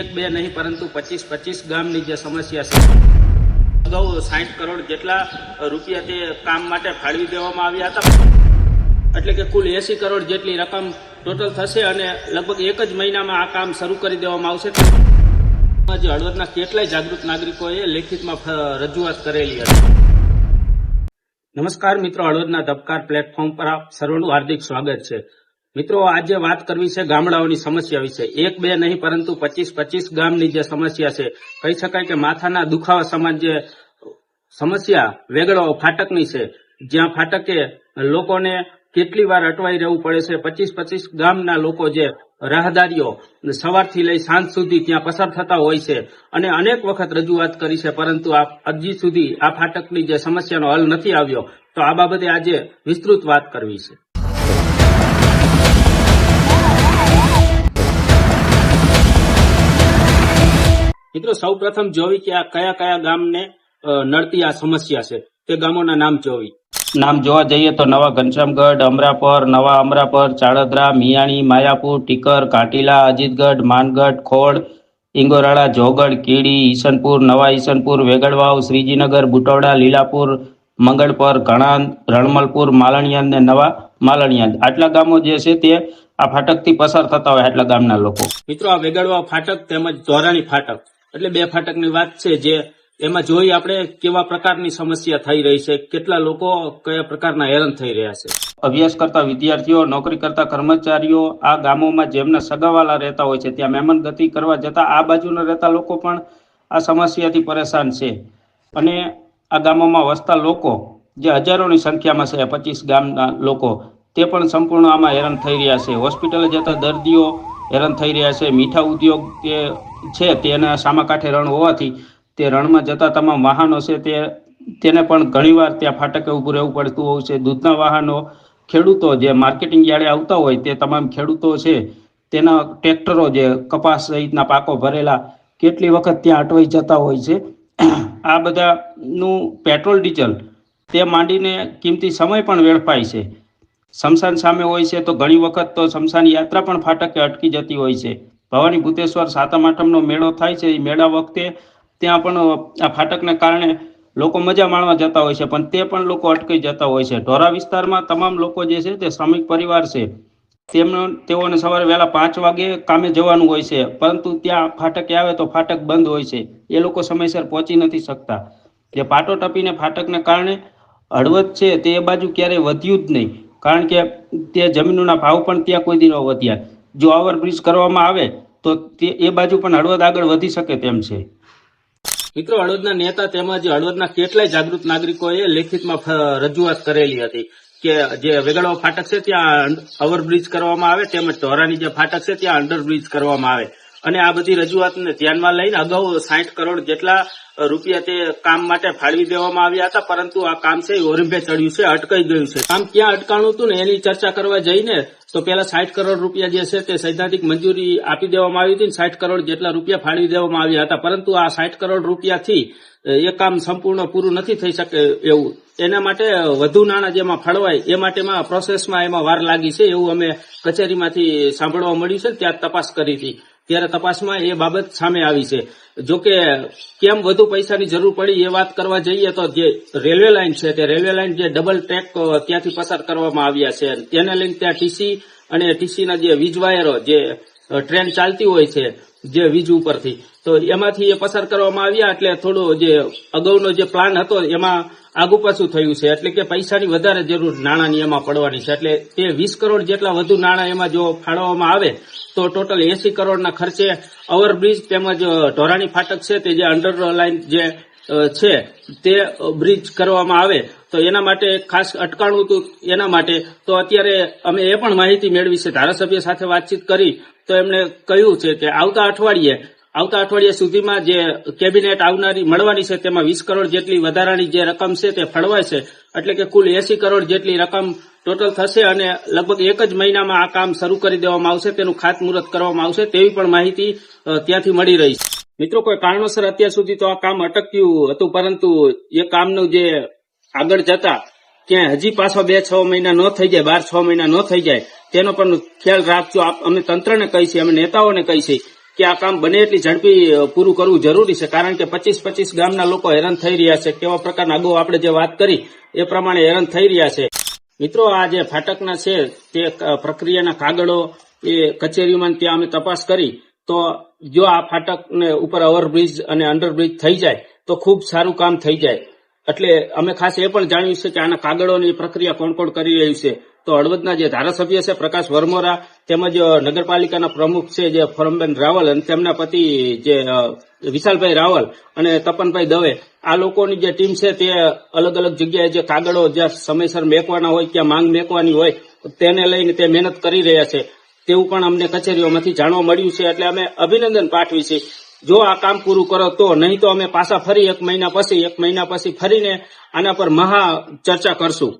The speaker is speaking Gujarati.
એક બે નહીં, પરંતુ પચીસ પચીસ ગામની જે સમસ્યા છે. અગાઉ સાઠ કરોડ જેટલા રૂપિયા તે કામ માટે ફાળવી દેવામાં આવ્યા હતા. એટલે કે કુલ એસી કરોડ જેટલી રકમ ટોટલ થશે અને લગભગ એક જ મહિનામાં આ કામ શરૂ કરી દેવામાં આવશે. આજે હળવદના કેટલાય જાગૃત નાગરિકોએ લેખિતમાં રજૂઆત કરેલી હતી. નમસ્કાર મિત્રો, હળવદના ધબકાર પ્લેટફોર્મ પર આપ સર્વનું હાર્દિક સ્વાગત છે. મિત્રો, આજે વાત કરવી છે ગામડાઓની સમસ્યા વિશે. એક, બે નહીં, પરંતુ પચીસ પચીસ ગામની જે સમસ્યા છે, કહી શકાય કે માથાના દુખાવા સમાન જે સમસ્યા વેગળો ફાટકની છે, જ્યાં ફાટકે લોકોને કેટલી વાર અટવાઈ રહેવું પડે છે. પચીસ પચીસ ગામના લોકો જે રાહદારીઓ સવારથી લઈ સાંજ સુધી ત્યાં પસાર થતા હોય છે અને અનેક વખત રજૂઆત કરી છે, પરંતુ આ હજી સુધી આ ફાટકની જે સમસ્યાનો હલ નથી આવ્યો, તો આ બાબતે આજે વિસ્તૃત વાત કરવી છે. મિત્રો સૌ પ્રથમ જોવી કે આ કયા કયા ગામને નડતી આ સમસ્યા છે. તે ગામોના નામ જોવી નામ જોવા જઈએ તો નવા ઘનશ્યામગઢ અમરાપર નવા અમરાપર ચાળદરા મિયાણી માયાપુર ટીકર કાટીલા અજીતગઢ માનગઢ ખોડ ઇંગોરાળા જોગડ કીડી ઈસનપુર નવા ઈસનપુર વેગડવાવ શ્રીજીનગર બુટોડા લીલાપુર મંગળપર ઘણાંદ રણમલપુર માલણિયાદ ને નવા માલણિયાદ. આટલા ગામો જે છે તે આ ફાટકથી પસાર થતા હોય આટલા ગામના લોકો. મિત્રો આ વેગડવા ફાટક તેમજ ધોરાણી ફાટક એટલે બે ફાટકની વાત છે જે એમાં જોઈ આપણે કેવા પ્રકારની સમસ્યા થઈ રહી છે, કેટલા લોકો કયા પ્રકારના હેરાન થઈ રહ્યા છે. અભ્યાસ કરતા વિદ્યાર્થીઓ, નોકરી કરતા કર્મચારીઓ આ ગામોમાં જેમના સગાવાલા રહેતા હોય છે, ત્યાં મહેમાન ગતિ કરવા જતા આ બાજુના રહેતા લોકો પણ આ સમસ્યાથી પરેશાન છે. અને આ ગામોમાં વસતા લોકો, જે હજારોની સંખ્યામાં છે, પચીસ ગામના લોકો, તે પણ સંપૂર્ણ આમાં હેરાન થઈ રહ્યા છે. હોસ્પિટલે જતા દર્દીઓ હેરાન થઈ રહ્યા છે. મીઠા ઉદ્યોગ તે છે તેના સામા કાંઠે રણ હોવાથી તે રણમાં જતા તમામ વાહનો છે તે, તેને પણ ઘણીવાર ત્યાં ફાટકે ઊભું રહેવું પડતું હોય છે. દૂધના વાહનો, ખેડૂતો જે માર્કેટિંગ યાર્ડે આવતા હોય તે તમામ ખેડૂતો છે તેના ટ્રેક્ટરો જે કપાસ સહિતના પાકો ભરેલા કેટલી વખત ત્યાં અટવાઈ જતા હોય છે. આ બધાનું પેટ્રોલ, ડીઝલ તે માંડીને કિંમતી સમય પણ વેડફાય છે. શમશાન સામે હોય છે તો ઘણી વખત તો શમશાન યાત્રા પણ ફાટકે અટકી જતી હોય છે. ભવાની ભૂતેશ્વર સાતમ આઠમનો મેળો થાય છે. એ મેળા વખતે ત્યાં પણ, આ ફાટકને કારણે લોકો મજા માણવા જતા હોય છે, પણ તે પણ લોકો અટકી જતા હોય છે. ઢોરા વિસ્તારમાં તમામ લોકો જે છે તે શ્રમિક પરિવાર છે. તેમનો, તેઓને સવારે વહેલા પાંચ વાગે કામે જવાનું હોય છે, પરંતુ ત્યાં ફાટકે આવે તો ફાટક બંધ હોય છે. એ લોકો સમયસર પહોંચી નથી શકતા. જે પાટો ટપીને ફાટકને કારણે હળવદ છે તે બાજુ ક્યારેય વધ્યું જ નહીં. કારણ કે તે જમીનોના ભાવ પણ ત્યાં કોઈ દી વધ્યા. જો ઓવરબ્રિજ કરવામાં આવે, તો તે એ બાજુ પણ હળવદ આગળ વધી શકે તેમ છે. મિત્રો, હળવદના નેતા તેમજ હળવદના કેટલાય જાગૃત નાગરિકોએ લેખિતમાં રજૂઆત કરેલી હતી કે જે વેગડવા ફાટક છે, ત્યાં ઓવરબ્રિજ કરવામાં આવે, તેમજ ધોરાની જે ફાટક છે, ત્યાં અંડરબ્રિજ કરવામાં આવે. અને આ બધી રજૂઆતને ધ્યાનમાં લઈને અગાઉ સાઠ કરોડ જેટલા રૂપિયા તે કામ માટે ફાળવી દેવામાં આવ્યા હતા, પરંતુ આ કામ છે ઓરંભે ચડ્યું છે, અટકાઈ ગયું છે. કામ ક્યાં અટકાણું હતું ને એની ચર્ચા કરવા જઈને, તો પેલા સાઠ કરોડ રૂપિયા જે છે તે સૈદ્ધાંતિક મંજૂરી આપી દેવામાં આવી હતી સાઠ કરોડ જેટલા રૂપિયા ફાળવી દેવામાં આવ્યા હતા, પરંતુ આ સાઠ કરોડ રૂપિયાથી એ કામ સંપૂર્ણ પૂરું નથી થઈ શકે એવું. એના માટે વધુ નાણાં જેમાં ફળવાય, એ માટેમાં પ્રોસેસમાં એમાં વાર લાગી છે એવું અમે કચેરીમાંથી સાંભળવા મળ્યું છે ત્યાં તપાસ કરી હતી. ત્યારે તપાસમાં એ બાબત સામે આવી છે. જો કે કેમ વધુ પૈસાની જરૂર પડી એ વાત કરવા જઈએ તો જે રેલવે લાઇન છે તે રેલવે લાઇન જે ડબલ ટ્રેક ત્યાંથી પસાર કરવામાં આવ્યા છે. તેને લઈને ત્યાં ટીસી અને ટીસીના જે વીજ વાયરો, જે ટ્રેન ચાલતી હોય છે, જે વીજ ઉપરથી. તો એમાંથી એ પસાર કરવામાં આવ્યા એટલે થોડો જે અગાઉનો જે પ્લાન હતો એમાં આગુ પાછું થયું છે. એટલે કે પૈસાની વધારે જરૂર નાણાંની એમાં પડવાની છે. એટલે તે વીસ કરોડ જેટલા વધુ નાણાં એમાં જો ફાળવવામાં આવે, તો ટોટલ એસી કરોડના ખર્ચે ઓવરબ્રિજ તેમજ ઢોરાણી ફાટક છે તે જે અંડર લાઇન જે છે, તે બ્રિજ કરવામાં આવે, તો એના માટે ખાસ અટકાણું હતું એના માટે. તો અત્યારે અમે એ પણ માહિતી મેળવી છે. ધારાસભ્ય સાથે વાતચીત કરી, તો એમણે કહ્યું છે કે આવતા અઠવાડિયે આવતા અઠવાડિયા સુધીમાં જે કેબિનેટ આવનારી મળવાની છે તેમાં વીસ કરોડ જેટલી વધારાની જે રકમ છે તે ફળવાય છે. એટલે કે કુલ એસી કરોડ જેટલી રકમ ટોટલ થશે અને લગભગ એક જ મહિનામાં આ કામ શરૂ કરી દેવામાં આવશે, તેનું ખાતમુહૂર્ત કરવામાં આવશે તેવી પણ માહિતી ત્યાંથી મળી રહી છે. મિત્રો, કોઈ કારણોસર અત્યાર સુધી તો આ કામ અટક્યું હતું, પરંતુ એ કામનું જે આગળ જતા ક્યાંય હજી પાછો બે, છ મહિના ન થઈ જાય, બાર, છ મહિના ન થઈ જાય, તેનો પણ ખ્યાલ રાખજો. અમે તંત્રને કહી છીએ, અમે નેતાઓને કહી છે કે આ કામ બને એટલી ઝડપી પૂરું કરવું જરૂરી છે. કારણ કે પચીસ પચીસ ગામના લોકો હેરાન થઈ રહ્યા છે. કેવા પ્રકારના અગાઉ આપણે જે વાત કરી, એ પ્રમાણે હેરાન થઈ રહ્યા છે. મિત્રો, આ જે ફાટકના છે, તે પ્રક્રિયાના કાગળો, એ કચેરીમાં ત્યાં અમે તપાસ કરી, તો જો આ ફાટકને ઉપર ઓવરબ્રિજ અને અંડરબ્રિજ થઈ જાય, તો ખૂબ સારું કામ થઈ જાય. એટલે અમે ખાસ એ પણ જાણ્યું છે કે આના કાગળોની પ્રક્રિયા કોણ કોણ કરી રહ્યું છે. તો હળવદના જે ધારાસભ્ય છે પ્રકાશ વર્મોરા, તેમજ નગરપાલિકાના પ્રમુખ છે જે ફરમબેન રાવલ અને તેમના પતિ જે વિશાલભાઈ રાવલ અને તપનભાઈ દવે, આ લોકોની જે ટીમ છે તે અલગ અલગ જગ્યાએ જે કાગળો જ્યાં સમયસર મેકવાના હોય, ત્યાં માંગ મેકવાની હોય, તેને લઈને તે મહેનત કરી રહ્યા છે. તેવું પણ અમને કચેરીઓમાંથી જાણવા મળ્યું છે, એટલે અમે અભિનંદન પાઠવી છે. જો આ કામ પૂરું કરો તો, નહીં તો અમે પાછા ફરી એક મહિના પછી, એક મહિના પછી ફરીને આના પર મહા ચર્ચા કરશું.